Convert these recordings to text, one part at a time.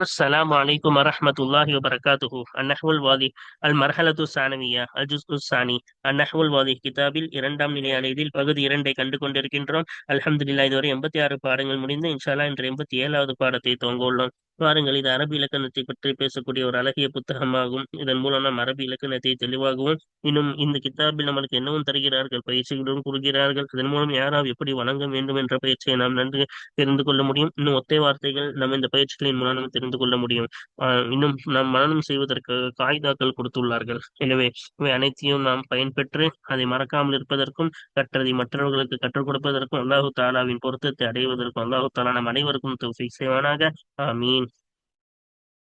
السلام عليكم ورحمة الله وبركاته النحو الواضح المرحلة الثانوية الجزء الثاني النحو الواضح கிதாபில் இரண்டாம் நிலையான இதில் பகுதி இரண்டை கண்டு கொண்டிருக்கின்றோம் அல்ஹம்துலில்லாஹ் இதுவரை எண்பத்தி ஆறு பாடங்கள் முடிந்து இன்ஷால்லா இன்று எண்பத்தி ஏழாவது பாடத்தை துவங்க உள்ளோம் பாருங்கள் இது அரபி இலக்கணத்தை பற்றி பேசக்கூடிய ஒரு அழகிய புத்தகமாகும். இதன் மூலம் நாம் அரபி இலக்கணத்தை தெளிவாகவும் இன்னும் இந்த கித்தாபில் நம்மளுக்கு என்னவும் தருகிறார்கள் பயிற்சிகளும் கூறுகிறார்கள் இதன் மூலம் யாராவது எப்படி வணங்க வேண்டும் என்ற பயிற்சியை நாம் நன்கு தெரிந்து கொள்ள முடியும். இன்னும் ஒத்தை வார்த்தைகள் நம்ம இந்த பயிற்சிகளின் மூலம் நாம் தெரிந்து கொள்ள முடியும். ஆஹ் இன்னும் நாம் மனநம் செய்வதற்கு காய்தாக்கள் கொடுத்துள்ளார்கள். எனவே இவை அனைத்தையும் நாம் பயன்பெற்று அதை மறக்காமல் இருப்பதற்கும் கற்றதை மற்றவர்களுக்கு கற்றுக் கொடுப்பதற்கும் அல்லாஹு தாலாவின் பொருத்தத்தை அடைவதற்கும் அல்லாஹு தாலா நம் அனைவருக்கும் செய்வானாக. ஆமீன்.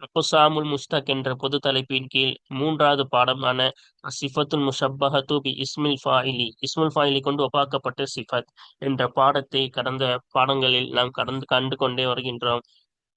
அக்குசாமுல் முஸ்தக் என்ற பொது தலைப்பின் கீழ் மூன்றாவது பாடமான சிஃபத்துல் முஷப்பஹத்து பி இஸ்மில் ஃபாயிலி இஸ்முல் ஃபாயிலி கொண்டு ஒப்பாக்கப்பட்ட சிஃபத் என்ற பாடத்தை கடந்த பாடங்களில் நாம் கடந்து கண்டு கொண்டே வருகின்றோம்.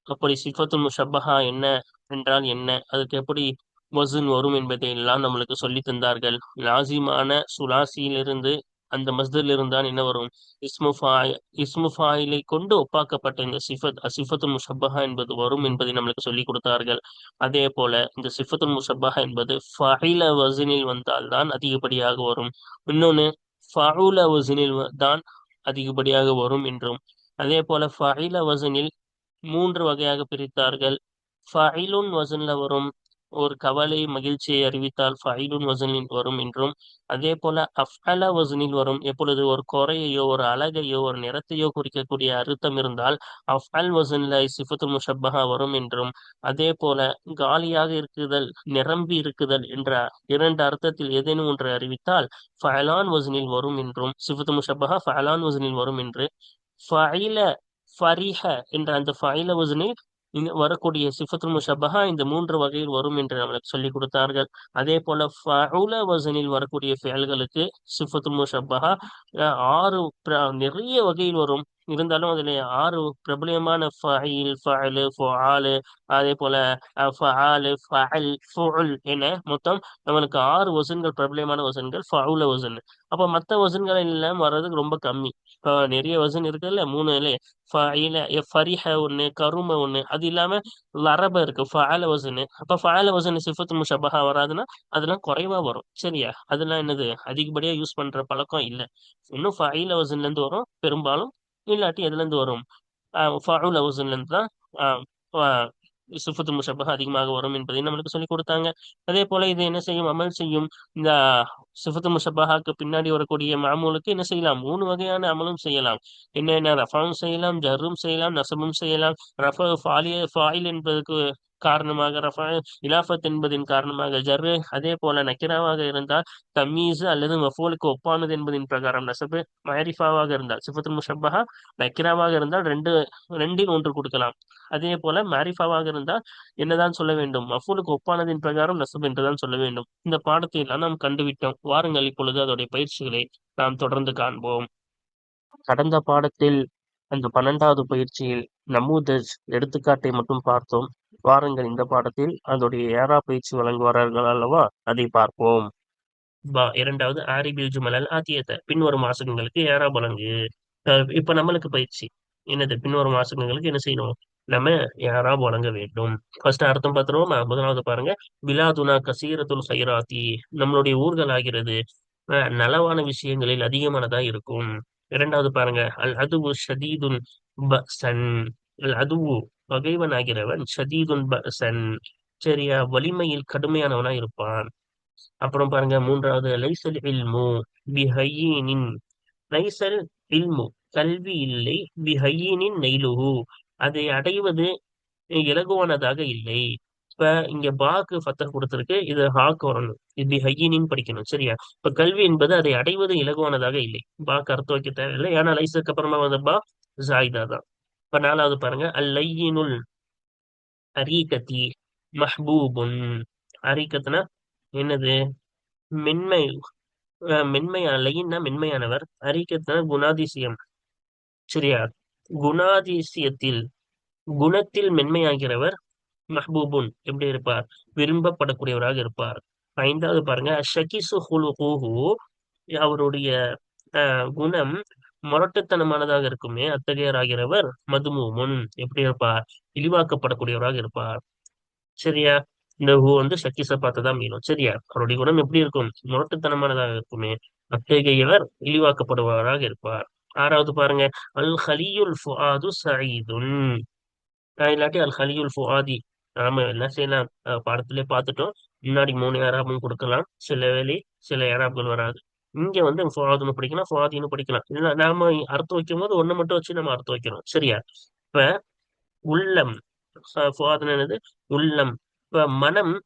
அப்படி சிஃபத்துல் முஷப்பஹா என்ன என்றால் என்ன அதுக்கு எப்படி வசுன் வரும் என்பதை எல்லாம் நம்மளுக்கு சொல்லி தந்தார்கள். லாசிமான சுலாசியிலிருந்து அந்த மஸ்தில் இருந்தால் என்ன வரும்? இஸ்முஃபாய் இஸ்முஃபாயிலை கொண்டு ஒப்பாக்கப்பட்ட இந்த சிஃபத் சிஃபத்து முஷப்பஹா என்பது வரும் என்பதை நம்மளுக்கு சொல்லிக் கொடுத்தார்கள். அதே போல இந்த சிஃபத்து முஷப்பஹா என்பது ஃபஹில வசனில் வந்தால்தான் அதிகப்படியாக வரும். இன்னொன்னு ஃபவுல வசனில் தான் அதிகப்படியாக வரும் என்றும். அதே போல ஃபஹில வசனில் மூன்று வகையாக பிரித்தார்கள். ஃபைலுன் வசனில் வரும் ஒரு கவலை மகிழ்ச்சியை அறிவித்தால் ஃபைலுன் வசனில் வரும் என்றும் அதே போல அஃபல வசனில் வரும் எப்பொழுது ஒரு குறையையோ ஒரு அழகையோ ஒரு நிறத்தையோ குறிக்கக்கூடிய அர்த்தம் இருந்தால் அஃப்அல் வசனில் சிஃபத்து முஷப்பஹா வரும் என்றும் அதே போல காலியாக இருக்குதல் நிரம்பி இருக்குதல் என்ற இரண்டு அர்த்தத்தில் ஏதேனும் ஒன்று அறிவித்தால் ஃபலான் வசனில் வரும் என்றும் சிஃபத்து முஷப்பஹா ஃபலான் வசனில் வரும் என்று ஃபைல ஃபரிஹ என்ற அந்த ஃபைல வசனில் இங்க வரக்கூடிய சிஃபத்துல் முஷபஹா இந்த மூன்று வகையில் வரும் என்று நம்மளுக்கு சொல்லி கொடுத்தார்கள். அதே போல ஃபவுல வசனில் வரக்கூடிய செயல்களுக்கு சிஃபத்துல் முஷபஹா ஆறு நிறைய வகையில் வரும். இருந்தாலும் அதுல ஆறு பிரபலியமான ஃபஹில் ஃபஅலு ஃபுஆலு அதே போல ஃபஆலு ஃபஅல் ஃபுல் என மொத்தம் நம்மளுக்கு ஆறு வசன்கள் பிரபலியமான வசன்கள் ஃபவுல வசன். அப்ப மற்ற வசன்கள் எல்லாம் வர்றதுக்கு ரொம்ப கம்மி. இப்போ நிறைய வசன் இருக்குல்ல மூணு ஃபயில ஃபரிஹ ஒன்று கரும ஒன்று அது இல்லாம லரப இருக்கு ஃபஅல வசனு. அப்ப ஃபஅல வசனு சிஃபத்து முஷபஹா வராதுன்னா அதெல்லாம் குறைவா வரும். சரியா? அதெல்லாம் என்னது? அதிகப்படியா யூஸ் பண்ற பழக்கம் இல்லை. இன்னும் ஃபஇல வசன்ல இருந்து வரும். பெரும்பாலும் இல்லாட்டி எதுல இருந்து வரும்? ஃபவுல் ஹவுஸ்லேருந்து இருந்து தான் சுஃபத்து முஷப்பஹா அதிகமாக வரும் என்பதை நம்மளுக்கு சொல்லிக் கொடுத்தாங்க. அதே போல இது என்ன செய்யும்? அமல் செய்யும். இந்த சுஃபத்து முஷப்பஹாக்கு பின்னாடி வரக்கூடிய மாமூலுக்கு என்ன செய்யலாம்? மூணு வகையான அமலும் செய்யலாம். என்னென்ன ரஃபாவும் செய்யலாம் ஜர்ரும் செய்யலாம் நசமும் செய்யலாம். ரஃப ஃபாலிய ஃபாயில் என்பதற்கு காரணமாக ரஃபா இலாஃபத் என்பதின் காரணமாக ஜர்ரு அதே போல நக்கிராவாக இருந்தால் தமீஸ் அல்லது மஃபூலுக்கு ஒப்பானது என்பதின் பிரகாரம் நசபு மயரிஃபாவாக இருந்தால் சிஃபத்துல் முஷப்பஹா நக்கிராவாக இருந்தால் ரெண்டு ரெண்டில் ஒன்று கொடுக்கலாம். அதே போல மாரிஃபாவாக இருந்தால் என்னதான் சொல்ல வேண்டும்? மஃபூலுக்கு ஒப்பானதின் பிரகாரம் நசப் என்றுதான் சொல்ல வேண்டும். இந்த பாடத்தை எல்லாம் நாம் கண்டுவிட்டோம். வாருங்கள் இப்பொழுது அதோடைய பயிற்சிகளை நாம் தொடர்ந்து காண்போம். கடந்த பாடத்தில் அந்த பன்னெண்டாவது பயிற்சியில் நமூதஜ் எடுத்துக்காட்டை மட்டும் பார்த்தோம். வாருங்கள் இந்த பாடத்தில் அதோடைய ஏரா பயிற்சி வழங்குவார்கள் அல்லவா? அதை பார்ப்போம். பா இரண்டாவது ஆரிபில் ஜுமலல் ஆத்தியத்தை. பின்வரும் ஆசகங்களுக்கு ஏரா வழங்கு. இப்ப நம்மளுக்கு பயிற்சி. என்னது? பின்வரும் ஆசகங்களுக்கு என்ன செய்யணும்? நம்ம யாரா வழங்க வேண்டும். ஃபர்ஸ்ட் அர்த்தம் பார்த்துருவோமா? முதலாவது பாருங்க. விலாதுனா கசீரத்துல் ஹைராத்தி. நம்மளுடைய ஊர்கள் ஆகிறது நலவான விஷயங்களில் அதிகமானதா இருக்கும். இரண்டாவது பாருங்க. அல் அதுவு ஷதீதுன் பசன் அல் அதுவு பகைவன் ஆகிறவன் ஷதீதுன் பசன் சரியா? வலிமையில் கடுமையானவனா இருப்பான். அப்புறம் பாருங்க மூன்றாவது லைசல் இல்மு பிஹையினின். லைசல் இல்மு கல்வி இல்லை பிஹையினின் நெய்லுகு அதை அடைவது இலகுவானதாக இல்லை. இப்ப இங்க பாக்கு ஃபத்தர் கொடுத்துருக்கு. இது ஹாக்கு வரணும். இது ஹையினின்னு படிக்கணும். சரியா? இப்ப கல்வி என்பது அதை அடைவது இலகுவானதாக இல்லை. பாக்கு அர்த்தம் வைக்க தேவையில்லை. ஏன்னா லைசுக்கு அப்புறமா வந்து பா ஜாயிதா தான். இப்ப நாலாவது பாருங்க. அல் லையினுல் அரீகத்தி மஹ்பூபுன். அரீகத்னா என்னது? மென்மை மென்மையான லைன்னா மென்மையானவர். அரிக்கத்தன குணாதிசயம். சரியா? குணாதிசயத்தில் குணத்தில் மென்மையாகிறவர். மஹ்பூபுன் எப்படி இருப்பார்? விரும்பப்படக்கூடியவராக இருப்பார். ஐந்தாவது பாருங்க ஷகிசு ஹுலுஹுஹு அவருடைய அஹ், குணம் முரட்டுத்தனமானதாக இருக்குமே அத்தகையராகிறவர் மதுமுன் எப்படி இருப்பார்? இழிவாக்கப்படக்கூடியவராக இருப்பார். சரியா? இந்த ஹூ வந்து ஷக்கிஸ பார்த்துதான் மீனும். சரியா? அவருடைய குணம் எப்படி இருக்கும்? முரட்டுத்தனமானதாக இருக்குமே அத்தகையவர் இழிவாக்கப்படுபவராக இருப்பார். ஆறாவது பாருங்க அல் ஹலியுல் ஃபுஆது சயீதுன். இல்லாட்டி அல் ஹலியுல் ஃபுஆதி. நாம என்ன செய்யலாம்? அஹ் பார்த்துட்டோம். முன்னாடி மூணு ஏராபும் கொடுக்கலாம். சில வேலை சில ஏராப்கள் வராது. இங்க வந்து ஃபுஆதுன்னு படிக்கலாம் ஃபுஆதின்னு படிக்கலாம். இல்ல நாம அர்த்தம் வைக்கும் போது ஒண்ணு மட்டும் வச்சு நம்ம அர்த்தம் வைக்கிறோம். சரியா? இப்ப உள்ளம். ஃப- என்னது? உள்ளம். இப்ப மனம்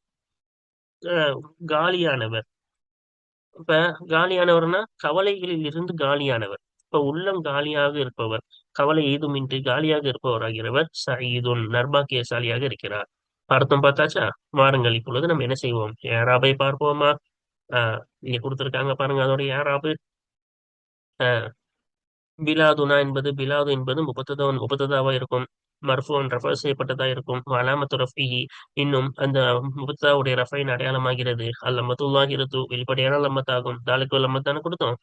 அஹ், காலியானவர். இப்ப காலியானவர்னா கவலைகளில் இருந்து காலியானவர். இப்ப உள்ளம் காலியாக இருப்பவர். கவலை ஏதுமின்றி காலியாக இருப்பவராகிறவர் சயீதுன் நர்பாக்கியசாலியாக இருக்கிறார். அர்த்தம் பார்த்தாச்சா? வாருங்கள் இப்பொழுது நம்ம என்ன செய்வோம்? யாராபை பார்ப்போமா? ஆஹ் இங்க கொடுத்திருக்காங்க பாருங்க அதோட யாராபு ஆஹ் பிலாதுனா என்பது பிலாது என்பது முப்பத்ததவன் முப்பத்ததாவா இருக்கும். மர்ஃபோன் ரெஃபர் செய்யப்பட்டதா இருக்கும். அலாமத்து ரஃபி இன்னும் அந்த முபத்தாவுடைய ரஃபைன் அடையாளமாகிறது. அல்லமத்துல்லாகிறது வெளிப்படையான லம்மத்தாகும். தாலுக்கு லம்மத்தான கொடுத்தோம்.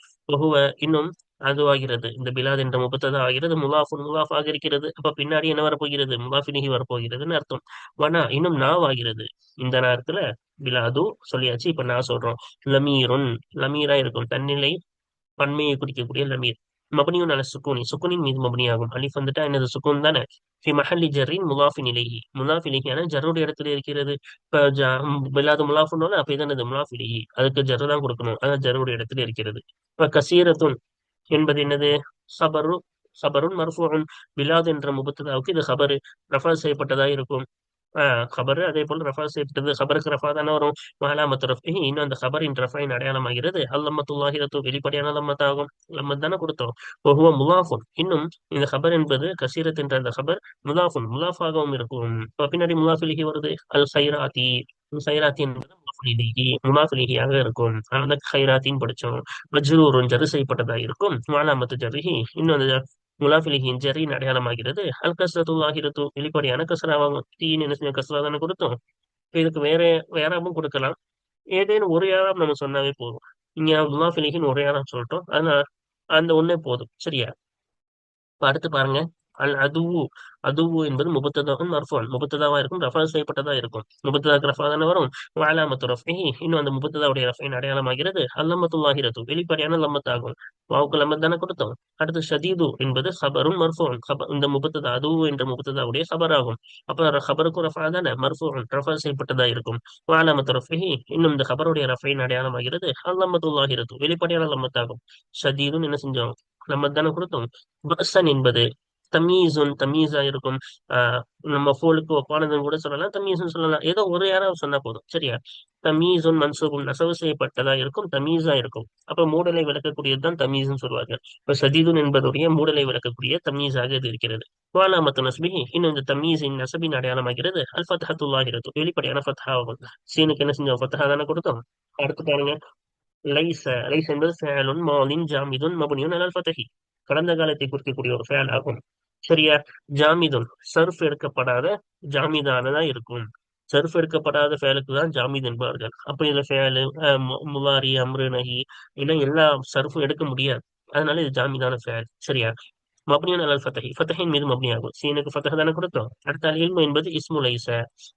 இன்னும் அதுவாகிறது. இந்த பிலாத் என்ற முப்பத்ததா ஆகிறது முலாஃபுன் முலாஃபாக இருக்கிறது அப்ப பின்னாடி என்ன வரப்போகிறது? முலாஃபினிகி வரப்போகிறதுன்னு அர்த்தம். வனா இன்னும் நாவாகிறது இந்த நேரத்துல பிலாது சொல்லியாச்சு இப்ப நான் சொல்றோம். லமீருன் லமீரா இருக்கும். தன்னிலை பன்மையை குறிக்கக்கூடிய லமீர். மபனியும் நல்ல சுக்கூனி. சுக்குனின் மீது மபனியாகும் அலிஃப் வந்துட்டா என்னது? சுக்குன் தானே. ஃபி மஹல்லி ஜர்ரின் முலாஃபின் நிலையி முலாஃபி இலைஹியான ஜர்ருடைய இடத்துல இருக்கிறது. இப்போ இல்லாத முலாஃபுன்னு அப்போ இது என்னது? முலாஃபி இலைஹி அதுக்கு ஜர்ரு தான் கொடுக்கணும். அதான் ஜர்ருடைய இடத்துல இருக்கிறது. இப்போ கசீரத்துன் என்பது என்னது? சபரு சபருன் மர்ஃபூன் பிலாத் என்ற முபத்ததாவுக்கு இது ஹபரு ரஃபா செய்யப்பட்டதா இருக்கும். ஆஹ் ஹபரு அதே போல ரஃபா செய்யப்பட்டது. ஹபருக்கு ரஃபா தானே வரும். மஹலாமத்து ரஃபி இன்னும் அந்த ஹபரின் ரஃபாயின் அடையாளமாகிறது. அல்லம்மத்துல்லாஹிரத்து வெளிப்படையான லம்மத்தாகும் லம்மத் தானே கொடுத்தோம். ஒவ்வொரு முலாஃபுன். இன்னும் இந்த ஹபர் என்பது கசீரத் என்ற அந்த ஹபர் முலாஃபுன் முலாஃபாகவும் இருக்கும். பின்னாடி முலாஃபிலிகி வருது. அல் சைராத்தி சைராத்தி என்பது முலாஃபிலிகி முலாஃபிலிகியாக இருக்கும். அந்த ஹைராத்தின்னு படிச்சோம். மஜ்ரூருன் ஜரு செய்யப்பட்டதா இருக்கும். மாலாமத்து ஜருஹி இன்னும் அந்த முலாஃபிலிகின் ஜரின் அடையாளமாகிறது. அல் கஸ்ரத்துல்லாஹிரத்து வெளிப்படையான கஸ்ராவாகும் தீன் என்ன செஞ்ச கஸ்ரா தானே கொடுத்தோம் இதுக்கு வேற வேறாவும் கொடுக்கலாம். ஏதேனும் ஒரு யாராம் நம்ம சொன்னாவே போதும். இங்க முலாஃபிலிகின் ஒரு யாராம் சொல்லிட்டோம். அதனால அந்த ஒன்னே போதும். சரியா? அடுத்து பாருங்க. அல் அதுவு அதுவு என்பது முபத்ததாகும் மர்ஃபோன். முபத்ததாவா இருக்கும் ரஃபா செய்யப்பட்டதா இருக்கும். முபத்ததாக்கு ரஃபா தானே வரும்? வாலாமத்து ரஃபி இன்னும் அந்த முபத்ததாவுடைய ரஃபின் அடையாளமாகிறது. அல்லமத்துல்லாஹிரத்து வெளிப்படையான லம்மத்தாகும் வாவுக்கு லம்மத் தானே கொடுத்தோம். அடுத்து ஷதீது என்பது ஹபரும் மர்ஃபோன். இந்த முபத்ததா அதுவு என்ற முபத்ததாவுடைய ஹபர் ஆகும் அப்ப ஹபருக்கும் ரஃபா தானே? மர்ஃபோன். ரஃபா செய்யப்பட்டதா இருக்கும். வாலாமத்து ரஃபி இன்னும் இந்த ஹபருடைய ரஃபின் அடையாளமாகிறது. அல்லமத்துல்லாஹிரத்து வெளிப்படையான லம்மத்தாகும் ஷதீதுன்னு என்ன செஞ்சோம்? லம்மத் தானே கொடுத்தோம். பர்சன் என்பது தமீசுன் தமீஸா இருக்கும். ஆஹ் நம்ம ஃபோலுக்கு ஒப்பானதுன்னு கூட சொல்லலாம். தமீசுன்னு சொல்லலாம். ஏதோ ஒரு யாராவது சொன்னா போதும். சரியா? தமீசுன் மன்சூபும் நசவு செய்யப்பட்டதா இருக்கும். தமீஸா இருக்கும். அப்ப மூடலை விளக்கக்கூடியதுதான் தமீஸ்னு சொல்லுவாங்க இப்ப சதீதுன் என்பதுடைய மூடலை விளக்கக்கூடிய தமீஸாக இது இருக்கிறது. வாலாமத்து நஸ்பிஹி இன்னும் இந்த தமீஸின் நசபின் அடையாளமாகிறது. அல் ஃபத்ஹத்துல்லாஹிரத்து வெளிப்படையான ஃபத்ஹாவும் சீனுக்கு என்ன செஞ்சோம்? ஃபத்ஹா தானே கொடுத்தோம். அடுத்து பாருங்க. லைச லைஸ் என்பது ஃபேலுன் மாலின் ஜாமிதுன் மபுனியுன் அல் ஃபதஹி. கடந்த காலத்தை குறிக்கக்கூடிய ஒரு ஃபேல் ஆகும் சரியா ஜாமிதுன் சர்ஃப் எடுக்கப்படாத ஜாமிதானதா இருக்கும். சர்ஃப் எடுக்கப்படாத ஃபேலுக்கு தான் ஜாமீத் என்பார்கள். அப்ப இதுல ஃபேலு முவாரி அம்ரு நகி இன்னும் எல்லா சர்ஃபும் எடுக்க முடியாது. அதனால இது ஜாமிதான ஃபேல். சரியா? மப்னியன் அலல் ஃபத்தஹி. ஃபத்தஹின் மீது மப்னி ஆகும். சீனுக்கு ஃபத்தஹ தானே கொடுத்தோம். அடுத்த இல்மு என்பது இஸ்மு லைச.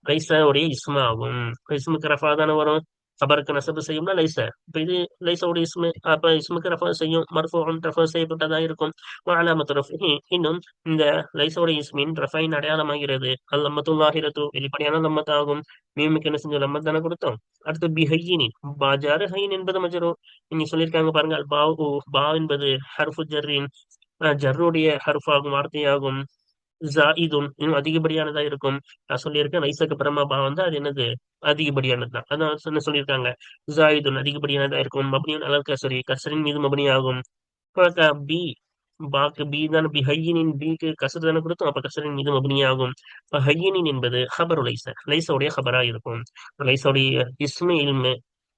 லைசாவுடைய உடைய இஸ்மு ஆகும் இஸ்முக்கு ரஃபா தானே வரும்? ஹபருக்கு நசபு செய்யும்னா லைச இப்போ இது லைசோட இஸ்மு அப்ப இஸ்முக்கு ரெஃபர் செய்யும் மருஃபோன் ரெஃபர் செய்யப்பட்டதா இருக்கும். அலாமத்து ரஃபி இன்னும் இந்த லைசோட இஸ்மின் ரஃபைன் அடையாளமாகிறது. அது லம்மத்துல்லாஹிரத்து வெளிப்படையான லம்மத் ஆகும் மீமுக்கு என்ன செஞ்சோம்? லம்மத் தானே கொடுத்தோம். அடுத்து பிஹையினி பாஜாரு ஹைன் என்பது மஜரோ. நீங்க சொல்லியிருக்காங்க பாருங்க பா பா என்பது ஹர்ஃபு ஜர்ரின் ஜர்ருடைய ஹர்ஃபாகும் வார்த்தையாகும். ஜாயிதுன் இன்னும் அதிகப்படியானதா இருக்கும். நான் சொல்லியிருக்கேன் லைசக்கு பிரமா பா வந்து அது என்னது? அதிகப்படியானது தான் அதான் என்ன சொல்லியிருக்காங்க? ஜாயிதுன் அதிகப்படியானதா இருக்கும். மபனியன் அலர் கசரி கசரின் மீது மபனி ஆகும். பி பாக்கு பி தான். பி ஹையினின் பிக்கு கசர் தானே கொடுத்தோம். அப்ப கசரின் மீது மபனி ஆகும். ஹையினின் என்பது ஹபரு லைச. லைசோடைய ஹபரா இருக்கும். லைசோடைய இஸ்மே இல்மு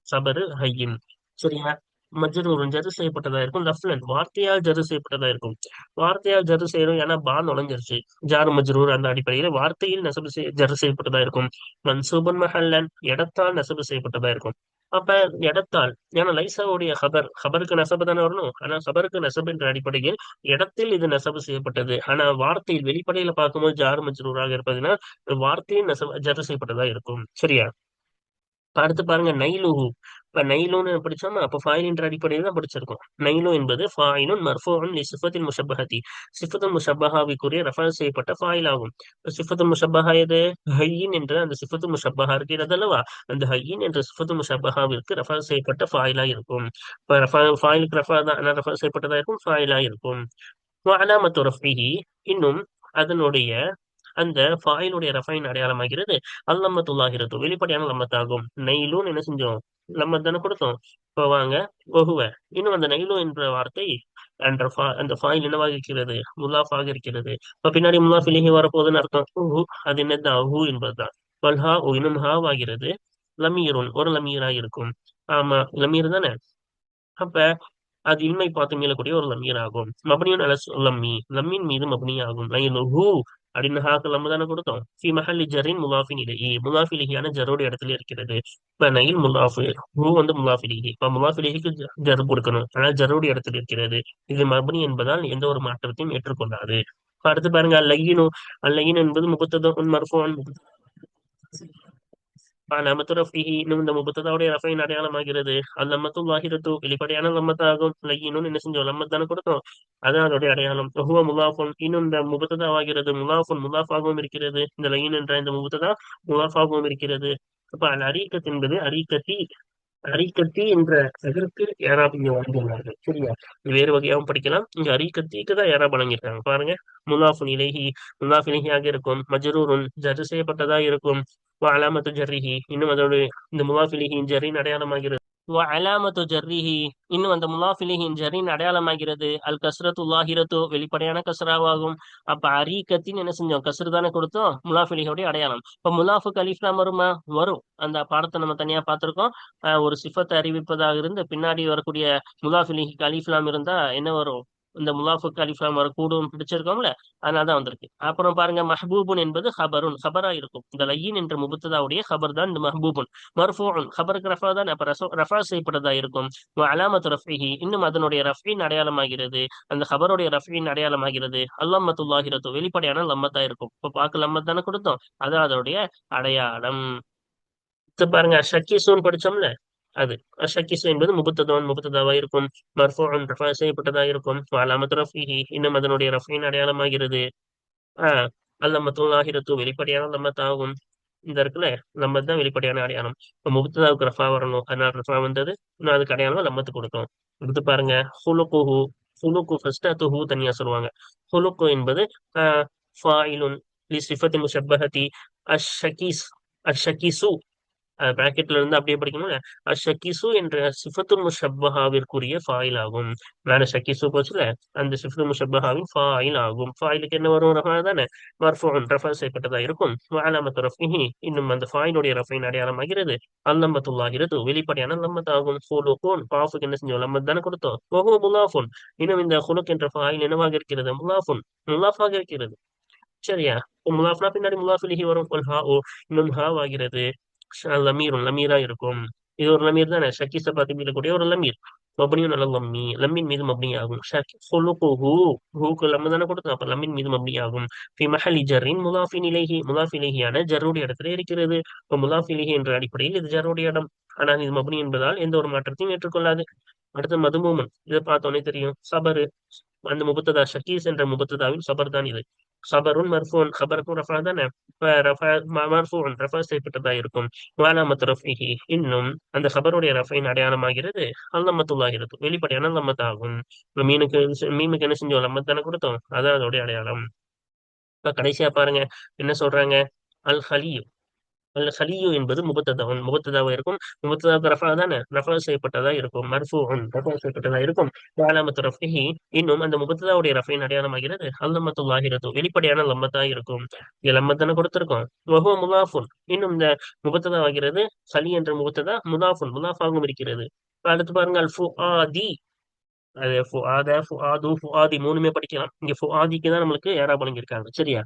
ஹபரு ஹையின். சரியா? மஜ்ரூரன் ஜரு செய்யப்பட்டதா இருக்கும். லஃப்லன் வார்த்தையால் ஜரு செய்யப்பட்டதா இருக்கும். வார்த்தையால் ஜரு செய்யறோம் ஏன்னா பா நுழைஞ்சிருச்சு. ஜார் மஜ்ரூர் அந்த அடிப்படையில வார்த்தையில் நெசவு செய் ஜரு செய்யப்பட்டதா இருக்கும். மன்சூபன் மஹல்லன் இடத்தால் நெசவு செய்யப்பட்டதா இருக்கும். அப்ப இடத்தால் ஏன்னா லைசாவுடைய ஹபர் ஹபருக்கு நெசபு தானே வரணும். ஆனா ஹபருக்கு நெசபு என்ற அடிப்படையில் இடத்தில் இது நெசபு செய்யப்பட்டது. ஆனா வார்த்தையில் வெளிப்படையில பார்க்கும்போது ஜார் மஜ்ரூராக இருப்பதுன்னா வார்த்தையில் நெசவு ஜரு செய்யப்பட்டதா இருக்கும். சரியா? அடுத்து பாருங்க நைலுஹு. இப்ப நைலோன்னு படிச்சோமா அப்ப ஃபாயிலின்ற அடிப்படையில் தான் படிச்சிருக்கோம். நைலோ என்பது ஃபாயிலுன் மர்ஃபோன் லி சிஃபத்தில் முஷப்பஹதி. சிஃபத்துல் முஷபஹாவிக்குரிய ரெஃபர் செய்யப்பட்ட ஃபாயில் ஆகும். சிஃபத்துல் முஷபஹா எது? ஹையின் என்ற அந்த சிஃபத்து முஷப்பஹா இருக்கிறது அல்லவா? அந்த ஹையின் என்ற சிஃபத்து முஷப்பஹாவிற்கு ரெஃபர் செய்யப்பட்ட ஃபாயிலா இருக்கும். ஃபாயிலுக்கு ரெஃபர் தான் ரெஃபர் செய்யப்பட்டதா இருக்கும்? ஃபாயிலா இருக்கும். அலாமத்து ரஃபிஹி. இன்னும் அதனுடைய அந்த ஃபாயிலுடைய ரஃபைன் அடையாளமாகிறது அல்லம்மத்துல்லாஹிரத்து வெளிப்படையான லம்மத்தாகும். நெயிலும் என்ன செஞ்சோம்? லம்மத் தானே கொடுத்தோம். இப்போ வாங்க ஒகுவ இன்னும் அந்த நெய்லு என்ற வார்த்தை என்ற அந்த ஃபாயில் என்னவாக இருக்கிறது? முல்லாஃபாக இருக்கிறது. இப்போ பின்னாடி முல்லாஃப் இலிஹி வரப்போகுதுன்னு அர்த்தம். ஹூ அது என்னதான் ஹூ என்பதுதான். பல்ஹா ஓ இன்னும் ஹாவாகிறது. லமீருன் ஒரு லமீராக இருக்கும். ஆமா லமீர் தானே? அப்ப அது இன்மை பார்த்து மீளக்கூடிய ஒரு லமீர் ஆகும் மபனியும் அல லம்மி. லம்மின் மீது மபனி ஆகும் நைலு ஹூ அப்படின்னு ஹாக்கு தானே கொடுத்தோம். ஃபி மஹல்லி ஜரின் முலாஃபின் இலகி முலாஃபிலிகியான ஜரோட இடத்துல இருக்கிறது. இப்ப நயில் முலாஃபு ஹூ வந்து முலாஃபிலிகி இப்ப முலாஃபிலிகிக்கு ஜர் கொடுக்கணும். ஆனா ஜரோட இடத்துல இருக்கிறது. இது மபனி என்பதால் எந்த ஒரு மாற்றத்தையும் ஏற்றுக்கொள்ளாது. அடுத்து பாருங்க அல்லையினு அல்லையின் என்பது முகத்ததும் மர்ஃபோன். அலமத்து ரஃபிஹி இன்னும் இந்த முபத்ததாவுடைய ரஃபையின் அடையாளமாகிறது. அல்லம்மத்து வாகிரத்து வெளிப்படையான லம்மத்தாகும். லையினும் என்ன செஞ்சோம்? லம்மத் தானே கொடுத்தோம். அதான் அதோடைய அடையாளம். ஹுவ முலாஃபுன் இன்னும் இந்த முபத்ததாவாகிறது முலாஃபுன் முலாஃபாகவும் இருக்கிறது. இந்த லையின் என்ற இந்த முபத்ததா முலாஃபாகவும் இருக்கிறது. அப்ப அல் அரீக்கத் என்பது அரீக்கத்தி அரிக்கத்தி என்ற அதற்கு யாராப் இங்க வழங்கியுள்ளார்கள் சரியா வேறு வகையாகவும் படிக்கலாம். இங்க அரிக்கத்திக்கு தான் யாரா வழங்கியிருக்காங்க. பாருங்க. முலாஃபுன் இலகி முலாஃப் இலகியாக இருக்கும். மஜரூருன் ஜரு செய்யப்பட்டதா இருக்கும். அலாமத்து ஜர்ரிஹி. இன்னும் அதோட இந்த முலாஃபிலிஹின் ஜரின் அடையாளமாகிறது. அலாமத்து ஜர்ரிஹி. இன்னும் அந்த முலாஃபிலிஹின் ஜர்ரின் அடையாளமாகிறது. அல் கஸ்ரத்து லாஹிரத்து வெளிப்படையான கஸ்ராவாகும். அப்ப அரீக்கத்தின் என்ன செஞ்சோம்? கஸ்ரு தானே கொடுத்தோம்? முலாஃபிலிஹோடைய அடையாளம். இப்ப முலாஃபு கலீஃப்லாம் வருமா? வரும். அந்த பாடத்தை நம்ம தனியா பார்த்திருக்கோம். ஒரு சிஃபத்தை அறிவிப்பதாக இருந்து பின்னாடி வரக்கூடிய முலாஃபிலிஹி கலீஃப்லாம் இருந்தா என்ன வரும்? இந்த முலாஃபுக் அலிஃப்லாம் வரக்கூடும் பிடிச்சிருக்கோம்ல? அதனாலதான் வந்திருக்கு. அப்புறம் பாருங்க மஹபூபுன் என்பது ஹபருன் ஹபரா இருக்கும் இந்த லையின் என்ற முபத்ததாவுடைய ஹபர் தான் இந்த மஹபூபுன். மர்ஃபூன் ஹபருக்கு ரஃபா தான் அப்ப ரஃபா செய்யப்பட்டதா இருக்கும். அலாமத் ரஃபிஹி இன்னும் அதனுடைய ரஃபின் அடையாளமாகிறது. அந்த ஹபருடைய ரஃபின் அடையாளமாகிறது. அல்லம்மத்துல்லாஹிரத்து வெளிப்படையான லம்மத்தா இருக்கும். இப்ப பாக்கு லம்மத் தானே கொடுத்தோம். அதான் அதனுடைய அடையாளம். பாருங்க ஷக்கீசூன் படிச்சோம்ல? அது. அஷக்கிசு என்பது முபத்ததான் முபத்ததாவா இருக்கும். மர்ஃபோன் ரஃபா செய்யப்பட்டதா இருக்கும். அலாமத்து ரஃபிஹி இன்னும் அதனுடைய ரஃபின் அடையாளமாகிறது. ஆஹ் அல்லமத்துல்லாஹிரத்து வெளிப்படையான லம்மத்தாகும் இந்த இருக்குல்ல லம்மத் தான் வெளிப்படையான அடையாளம். இப்போ முபத்ததாவுக்கு ரஃபா வரணும். அதனால ரஃபா வந்தது இன்னும் அதுக்கு அடையாளம் லம்மத்து கொடுக்கும் எடுத்து பாருங்க ஹுலுக்குஹு. ஹுலுக்கு ஃபர்ஸ்ட் அது ஹூ தனியா சொல்லுவாங்க. ஹுலுக்கு என்பது ஃபாயிலுன் லி சிஃபத்தி முஷப்பஹதி அஷக்கீஸ் அஷக்கீசு பிராக்கெட்ல இருந்து அப்படியே படிக்கணும் அஷகிசு என்ற சிஃபத்துல் முஷப்பஹாவிற்குரிய ஃபாயில் ஆகும். வேற ஷக்கிசு போச்சுல அந்த சிஃபத்து முஷப்பஹாவின் ஃபாயில் ஆகும். ஃபாயிலுக்கு என்ன வரும்? ரஃபா தானே? மர்ஃபோன் ரஃபா செய்யப்பட்டதா இருக்கும்? அலாமத்து ரஃபிஹி இன்னும் அந்த ஃபாயிலுடைய ரஃபைன் அடையாளமாகிறது. ஆகிறது வெளிப்படையான லம்மத் ஆகும் ஹுலுகூன் என்ன செஞ்சோம்? லம்மத் தானே கொடுத்தோம். வஹு முலாஃபுன். இன்னும் இந்த ஹுலுக் என்ற ஃபாயில் என்னவாக இருக்கிறது? முலாஃபோன். முலாஃபாக இருக்கிறது. சரியா? முலாஃப்னா பின்னாடி முலாஃபிலிஹி வரும். ஹா ஓ இன்னும் ஹாவ் ஆகிறது லமீரும் லமீரா இருக்கும். இது ஒரு லமீர் தானே? ஷக்கீஸ பார்த்து மீளக்கூடிய ஒரு லமீர். மபனியும் நல்ல லம்மி. லம்மின் மீது மபனி ஆகும். ஹூக்கு லம்ம தானே கொடுத்தோம். அப்ப லம்மின் மீது மபனி ஆகும். ஃபி மஹலி ஜர்ரின் முலாஃபி நிலைஹி முலாஃபி இலேஹியான ஜர்ருடைய இடத்துல இருக்கிறது. இப்போ முலாஃபி இலேஹி என்ற அடிப்படையில் இது ஜர்ருடைய இடம். ஆனால் இது மபனி என்பதால் எந்த ஒரு மாற்றத்தையும் ஏற்றுக்கொள்ளாது. அடுத்து மதுமூமன். இதை பார்த்தோன்னே தெரியும். சபரு. அந்த முபத்ததா ஷக்கீஸ் என்ற முபத்ததாவில் சபர் தான் இது. ஹபருன் மர்ஃபூன் ஹபருக்கும் ரஃபா தானே மர்ஃபூன் ரஃபா செய்யப்பட்டதா இருக்கும் வாலாமத் ரஃபிஹி இன்னும் அந்த ஹபருடைய ரஃபையின் அடையாளமாகிறது. அல்லமத்துள்ளாகிறது. வெளிப்படையான லம்மத் ஆகும் மீனுக்கு மீனுக்கு என்ன செஞ்சோம்? லம்மத் தானே கொடுத்தோம். அதான் அதோடைய அடையாளம். இப்ப கடைசியா பாருங்க. என்ன சொல்றாங்க? அல் ஹலியும் அல்ல ஹலியு என்பது முபத்ததவன் முபத்ததாவா இருக்கும். முபத்ததாவுக்கு ரஃபா தானே? ரஃபா செய்யப்பட்டதா இருக்கும். மர்ஃபூன் ரஃபா செய்யப்பட்டதா இருக்கும். வாலாமத்து ரஃபிஹி இன்னும் அந்த முபத்ததாவுடைய ரஃபைன் அடையாளமாகிறது. அல்லமத்துல்லாஹிரத்து வெளிப்படையான லம்மத்தா இருக்கும். இங்க லம்மத் தானே கொடுத்திருக்கோம். வஹுவ முலாஃபுன் இன்னும் இந்த முபத்ததா ஆகிறது சலி என்ற முபத்ததா முலாஃபுன் முலாஃபாகவும் இருக்கிறது. அடுத்து பாருங்க அல் ஃபுஆதி. அது ஃபுஆத ஃபுஆது ஃபுஆதி மூணுமே படிக்கலாம். இங்க ஃபுஆதிக்கு தான் நம்மளுக்கு ஏரா வழங்கியிருக்காங்க சரியா?